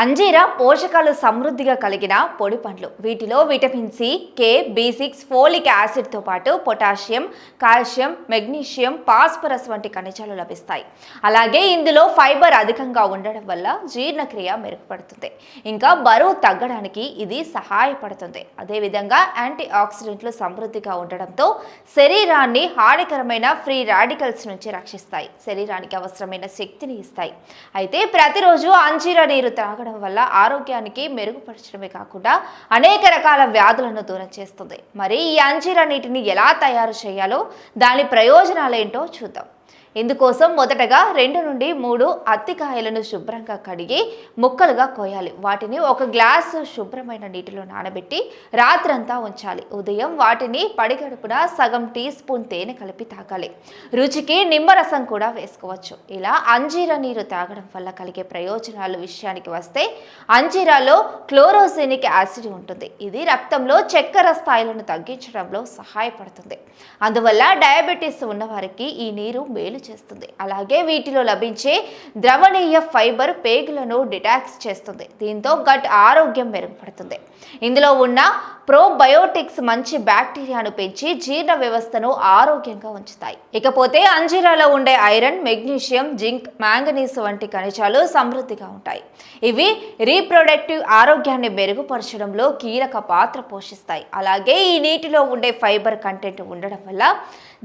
అంజీరా పోషకాలు సమృద్ధిగా కలిగిన పొడి పండ్లు. వీటిలో vitamin C K B six folic యాసిడ్తో పాటు పొటాషియం కాల్షియం మెగ్నీషియం పాస్పరస్ వంటి ఖనిజాలు లభిస్తాయి. అలాగే ఇందులో ఫైబర్ అధికంగా ఉండడం వల్ల జీర్ణక్రియ మెరుగుపడుతుంది. ఇంకా బరువు తగ్గడానికి ఇది సహాయపడుతుంది. అదేవిధంగా యాంటీ ఆక్సిడెంట్లు సమృద్ధిగా ఉండడంతో శరీరాన్ని హానికరమైన ఫ్రీ రాడికల్స్ నుంచి రక్షిస్తాయి. శరీరానికి అవసరమైన శక్తిని ఇస్తాయి. అయితే ప్రతిరోజు అంజీరా నీరు త్రాగడం వల్ల ఆరోగ్యానికి మెరుగుపరచడమే కాకుండా అనేక రకాల వ్యాధులను దూరం చేస్తుంది. మరి ఈ అంజీరా నీటిని ఎలా తయారు చేయాలో దాని ప్రయోజనాలేంటో చూద్దాం. ఇందుకోసం మొదటగా రెండు నుండి మూడు అత్తికాయలను శుభ్రంగా కడిగి ముక్కలుగా కోయాలి. వాటిని ఒక గ్లాసు శుభ్రమైన నీటిలో నానబెట్టి రాత్రంతా ఉంచాలి. ఉదయం వాటిని పడిగడుపున సగం టీ స్పూన్ తేనె కలిపి తాగాలి. రుచికి నిమ్మరసం కూడా వేసుకోవచ్చు. ఇలా అంజీర నీరు తాగడం వల్ల కలిగే ప్రయోజనాల విషయానికి వస్తే అంజీరాలో క్లోరోసినిక్ యాసిడ్ ఉంటుంది. ఇది రక్తంలో చక్కెర స్థాయిలను తగ్గించడంలో సహాయపడుతుంది. అందువల్ల డయాబెటీస్ ఉన్నవారికి ఈ నీరు మేలు చేస్తుంది. అలాగే వీటిలో లభించే ద్రవణీయ ఫైబర్ పేగులను డిటాక్స్ చేస్తుంది. దీంతో గట్ ఆరోగ్యం మెరుగుపడుతుంది. ఇందులో ఉన్న ప్రోబయోటిక్స్ మంచి బ్యాక్టీరియాను పెంచి జీర్ణ వ్యవస్థను ఆరోగ్యంగా ఉంచుతాయి. ఇకపోతే అంజీరాలో ఉండే ఐరన్ మెగ్నీషియం జింక్ మ్యాంగనీస్ వంటి ఖనిజాలు సమృద్ధిగా ఉంటాయి. ఇవి రీప్రొడక్టివ్ ఆరోగ్యాన్ని మెరుగుపరచడంలో కీలక పాత్ర పోషిస్తాయి. అలాగే ఈ నీటిలో ఉండే ఫైబర్ కంటెంట్ ఉండడం వల్ల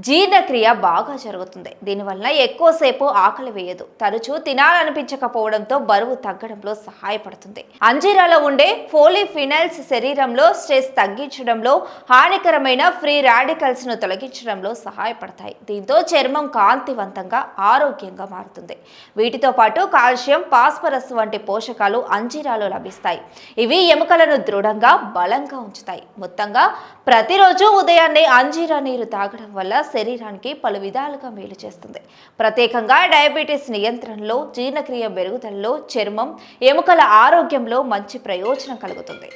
జీర్ణక్రియ బాగా జరుగుతుంది. దీని దీనివల్ల ఎక్కువసేపు ఆకలి వేయదు. తరచూ తినాలనిపించకపోవడంతో బరువు తగ్గడంలో సహాయపడుతుంది. అంజీరాలో ఉండే ఫోలిఫినైల్స్ శరీరంలో స్ట్రెస్ తగ్గించడంలో హానికరమైన ఫ్రీ రాడికల్స్ను తొలగించడంలో సహాయపడతాయి. దీంతో చర్మం కాంతివంతంగా ఆరోగ్యంగా మారుతుంది. వీటితో పాటు కాల్షియం పాస్పరస్ వంటి పోషకాలు అంజీరాలో లభిస్తాయి. ఇవి ఎముకలను దృఢంగా బలంగా ఉంచుతాయి. మొత్తంగా ప్రతిరోజు ఉదయాన్నే అంజీరా నీరు తాగడం వల్ల శరీరానికి పలు విధాలుగా మేలు చేస్తుంది. చేస్తుంది. ప్రత్యేకంగా డయాబెటీస్ నియంత్రణలో జీర్ణక్రియ మెరుగుదలలో చర్మం ఎముకల ఆరోగ్యంలో మంచి ప్రయోజనం కలుగుతుంది.